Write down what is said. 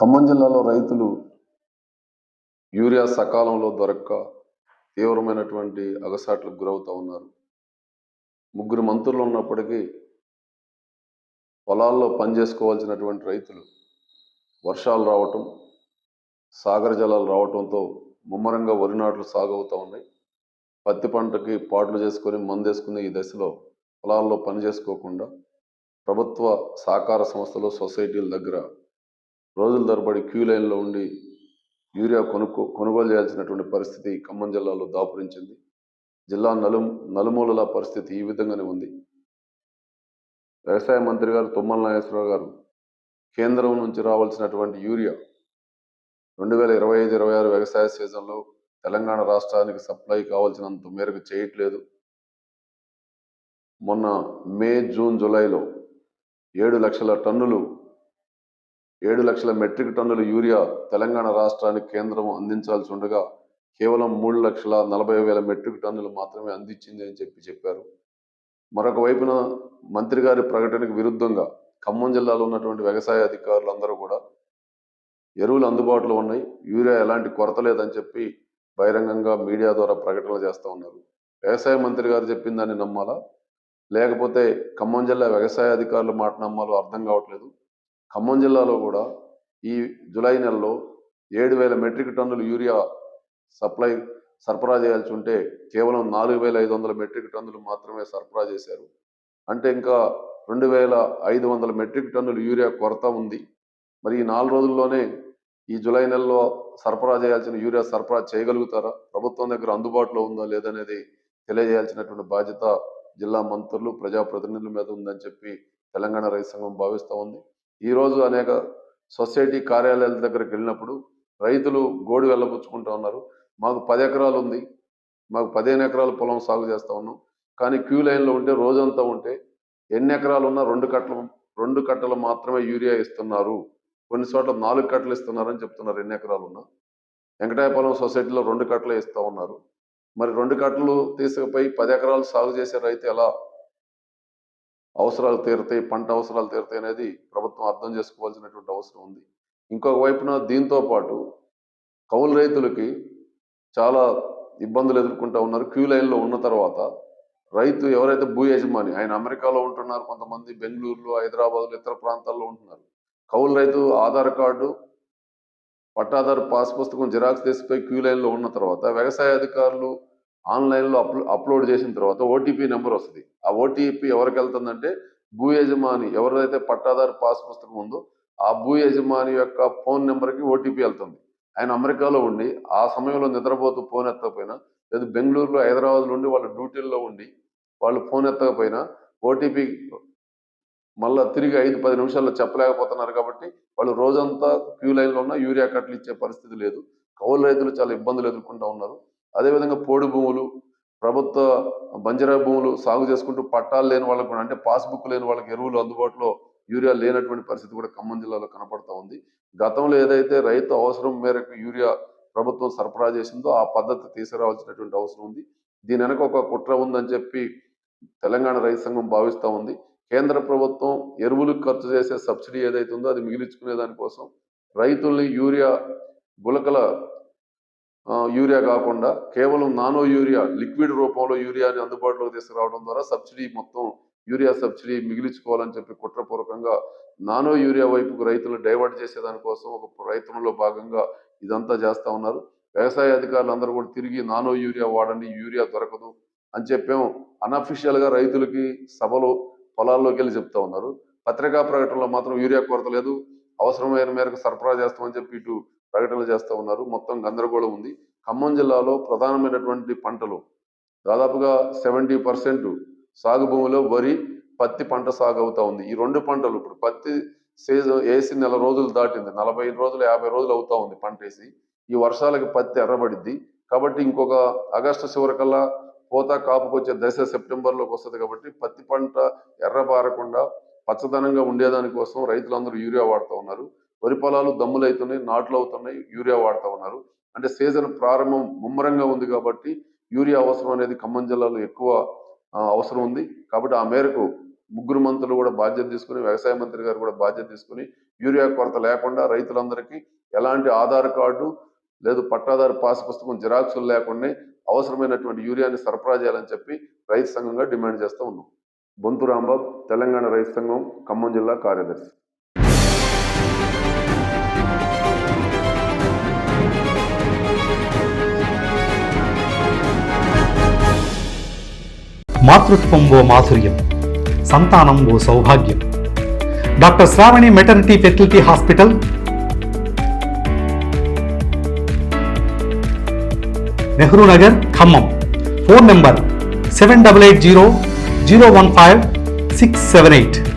ఖమ్మం జిల్లాలో రైతులు యూరియా సకాలంలో దొరక్క తీవ్రమైనటువంటి అగసాట్లకు గురవుతూ ఉన్నారు. ముగ్గురు మంత్రులు ఉన్నప్పటికీ పొలాల్లో పనిచేసుకోవాల్సినటువంటి రైతులు వర్షాలు రావటం సాగర జలాలు రావటంతో ముమ్మరంగా వరి నాట్లు సాగు అవుతూ ఉన్నాయి. పత్తి పంటకి పాటలు చేసుకొని మందేసుకునే ఈ దశలో పొలాల్లో పని చేసుకోకుండా ప్రభుత్వ సహకార సంస్థలు సొసైటీల దగ్గర రోజుల తరబడి క్యూ లైన్లో ఉండి యూరియా కొనుక్కో కొనుగోలు చేయాల్సినటువంటి పరిస్థితి ఖమ్మం జిల్లాలో దాపురించింది. జిల్లా నలు నలుమూలల పరిస్థితి ఈ విధంగానే ఉంది. వ్యవసాయ మంత్రి గారు తుమ్మల నాగేశ్వరరావు గారు కేంద్రం నుంచి రావాల్సినటువంటి యూరియా రెండు వేల ఇరవై ఐదు ఇరవై ఆరు వ్యవసాయ సీజన్లో తెలంగాణ రాష్ట్రానికి సప్లై కావాల్సినంత మేరకు చేయట్లేదు. మొన్న మే జూన్ జూలైలో ఏడు లక్షల టన్నులు ఏడు లక్షల మెట్రిక్ టన్నుల యూరియా తెలంగాణ రాష్ట్రానికి కేంద్రం అందించాల్సి ఉండగా కేవలం మూడు లక్షల నలభై వేల మెట్రిక్ టన్నులు మాత్రమే అందించింది అని చెప్పి చెప్పారు. మరొక వైపున మంత్రి గారి ప్రకటనకు విరుద్ధంగా ఖమ్మం జిల్లాలో ఉన్నటువంటి వ్యవసాయ అధికారులు అందరూ కూడా ఎరువులు అందుబాటులో ఉన్నాయి. యూరియా ఎలాంటి కొరత లేదని చెప్పి బహిరంగంగా మీడియా ద్వారా ప్రకటనలు చేస్తూ ఉన్నారు. వ్యవసాయ మంత్రి గారు చెప్పిన దాన్ని నమ్మాలా? లేకపోతే ఖమ్మం జిల్లా వ్యవసాయ అధికారుల మాట నమ్మాలో అర్థం కావట్లేదు. ఖమ్మం జిల్లాలో కూడా ఈ జులై నెలలో ఏడు వేల మెట్రిక్ టన్నులు యూరియా సప్లై సరఫరా చేయాల్సి ఉంటే కేవలం నాలుగు వేల ఐదు వందల మెట్రిక్ టన్నులు మాత్రమే సరఫరా చేశారు. అంటే ఇంకా రెండు వేల ఐదు వందల మెట్రిక్ టన్నులు యూరియా కొరత ఉంది. మరి ఈ నాలుగు రోజుల్లోనే ఈ జులై నెలలో సరఫరా చేయాల్సిన యూరియా సరఫరా చేయగలుగుతారా? ప్రభుత్వం దగ్గర అందుబాటులో ఉందా లేదనేది తెలియజేయాల్సినటువంటి బాధ్యత జిల్లా మంత్రులు ప్రజాప్రతినిధుల మీద ఉందని చెప్పి తెలంగాణ రైతు సంఘం భావిస్తూ ఉంది. ఈరోజు అనేక సొసైటీ కార్యాలయాల దగ్గరికి వెళ్ళినప్పుడు రైతులు గోడు వెళ్ళబుచ్చుకుంటూ ఉన్నారు. మాకు పది ఎకరాలు ఉంది. మాకు పదిహేను ఎకరాలు పొలం సాగు చేస్తా ఉన్నాం. కానీ క్యూ లైన్లో ఉంటే రోజంతా ఉంటే ఎన్ని ఎకరాలు ఉన్నా రెండు కట్టలు రెండు కట్టలు మాత్రమే యూరియా ఇస్తున్నారు. కొన్ని చోట్ల నాలుగు కట్టలు ఇస్తున్నారని చెప్తున్నారు ఎన్ని ఎకరాలు ఉన్నా. వెంకటాయపాలెం సొసైటీలో రెండు కట్టలు ఇస్తూ ఉన్నారు. మరి రెండు కట్టలు తీసుకుపోయి పది ఎకరాలు సాగు చేసే రైతు ఎలా? అవసరాలు తీరుతాయి పంట అవసరాలు తీరుతాయి అనేది ప్రభుత్వం అర్థం చేసుకోవాల్సినటువంటి అవసరం ఉంది. ఇంకొక వైపున దీంతో పాటు కౌలు రైతులకి చాలా ఇబ్బందులు ఎదుర్కొంటూ ఉన్నారు. క్యూ లైన్లో ఉన్న తర్వాత రైతు ఎవరైతే భూ యజమాని ఆయన అమెరికాలో ఉంటున్నారు కొంతమంది బెంగళూరులో హైదరాబాద్లో ఇతర ప్రాంతాల్లో ఉంటున్నారు. కౌలు రైతు ఆధార్ కార్డు పట్టాదారు పాస్ పుస్తకం జిరాక్స్ తీసిపోయి క్యూ లైన్లో ఉన్న తర్వాత వ్యవసాయ అధికారులు ఆన్లైన్లో అప్లో అప్లోడ్ చేసిన తర్వాత ఓటీపీ నెంబర్ వస్తుంది. ఆ ఓటీపీ ఎవరికి వెళ్తుందంటే భూ యజమాని ఎవరైతే పట్టాదారు పాస్ పుస్తకం ఉందో ఆ భూ యజమాని యొక్క ఫోన్ నెంబర్కి ఓటీపీ వెళ్తుంది. ఆయన అమెరికాలో ఉండి ఆ సమయంలో నిద్రపోతూ ఫోన్ ఎత్తకపోయినా లేదా బెంగళూరులో హైదరాబాద్లో ఉండి వాళ్ళ డ్యూటీల్లో ఉండి వాళ్ళు ఫోన్ ఎత్తకపోయినా ఓటీపీ మళ్ళీ తిరిగి ఐదు పది నిమిషాల్లో చెప్పలేకపోతున్నారు కాబట్టి వాళ్ళు రోజంతా క్యూ లైన్లో ఉన్న యూరియా కట్టలు ఇచ్చే పరిస్థితి లేదు. కౌలు రైతులు చాలా ఇబ్బందులు ఎదుర్కొంటూ ఉన్నారు. అదేవిధంగా పోడు భూములు ప్రభుత్వ బంజరా భూములు సాగు చేసుకుంటూ పట్టాలు లేని వాళ్ళకు కూడా అంటే పాస్బుక్ లేని వాళ్ళకి ఎరువులు అందుబాటులో యూరియా లేనటువంటి పరిస్థితి కూడా ఖమ్మం జిల్లాలో కనపడతా ఉంది. గతంలో ఏదైతే రైతు అవసరం మేరకు యూరియా ప్రభుత్వం సరఫరా చేసిందో ఆ పద్ధతి తీసుకురావాల్సినటువంటి అవసరం ఉంది. దీని వెనక ఒక కుట్ర ఉందని చెప్పి తెలంగాణ రైతు సంఘం భావిస్తూ ఉంది. కేంద్ర ప్రభుత్వం ఎరువులకు ఖర్చు చేసే సబ్సిడీ ఏదైతే ఉందో అది మిగిలించుకునే దానికోసం రైతుల్ని యూరియా గులకల యూరియా కాకుండా కేవలం నానో యూరియా లిక్విడ్ రూపంలో యూరియాని అందుబాటులోకి తీసుకురావడం ద్వారా సబ్సిడీ మొత్తం యూరియా సబ్సిడీ మిగిలించుకోవాలని చెప్పి కుట్రపూర్వకంగా నానో యూరియా వైపుకు రైతులు డైవర్ట్ చేసేదానికోసం ఒక ప్రయత్నంలో భాగంగా ఇదంతా చేస్తా ఉన్నారు. వ్యవసాయ అధికారులు అందరూ కూడా తిరిగి నానో యూరియా వాడండి యూరియా దొరకదు అని చెప్పాము. అన్అఫీషియల్గా రైతులకి సభలో పొలాల్లోకి వెళ్ళి చెప్తా ఉన్నారు. పత్రికా ప్రకటనలో మాత్రం యూరియా కొరత లేదు. అవసరమైన మేరకు సరఫరా చేస్తామని చెప్పి ఇటు ప్రకటనలు చేస్తూ ఉన్నారు. మొత్తం గందరగోళం ఉంది. ఖమ్మం జిల్లాలో ప్రధానమైనటువంటి పంటలు దాదాపుగా సెవెంటీ పర్సెంట్ సాగు భూమిలో వరి పత్తి పంట సాగు అవుతా ఉంది. ఈ రెండు పంటలు ఇప్పుడు పత్తి సీజన్ వేసి నెల రోజులు దాటింది. నలభై రోజులు యాభై రోజులు అవుతా ఉంది పంట వేసి. ఈ వర్షాలకి పత్తి ఎర్రబడిద్ది. కాబట్టి ఇంకొక ఆగస్టు చివరికల్లా పోతా కాపుకొచ్చే దశ సెప్టెంబర్లోకి వస్తుంది కాబట్టి పత్తి పంట ఎర్రబారకుండా పచ్చదనంగా ఉండేదాని కోసం రైతులందరూ యూరియా వాడుతూ ఉన్నారు. వరి పొలాలు దమ్ములు అవుతున్నాయి నాట్లు అవుతున్నాయి యూరియా వాడుతూ ఉన్నారు. అంటే సీజన్ ప్రారంభం ముమ్మరంగా ఉంది కాబట్టి యూరియా అవసరం అనేది ఖమ్మం జిల్లాలో ఎక్కువ అవసరం ఉంది. కాబట్టి ఆ మేరకు ముగ్గురు మంత్రులు కూడా బాధ్యత తీసుకుని వ్యవసాయ మంత్రి గారు కూడా బాధ్యత తీసుకుని యూరియా కొరత లేకుండా రైతులందరికీ ఎలాంటి ఆధార్ కార్డు లేదు పట్టాదారు పాస్ పుస్తకం జిరాక్సులు లేకుండా అవసరమైనటువంటి యూరియాని సరఫరా చేయాలని చెప్పి రైతు సంఘంగా డిమాండ్ చేస్తూ ఉన్నాం. బొంతు రాంబాబు తెలంగాణ రైతు సంఘం ఖమ్మం జిల్లా కార్యదర్శి. మాతృత్వం ఓ మాధుర్యం సంతానం ఓ సౌభాగ్యం. Doctor Sravani maternity facility hospital. Nehru Nagar Khammam. Phone number seven double eight zero 015678.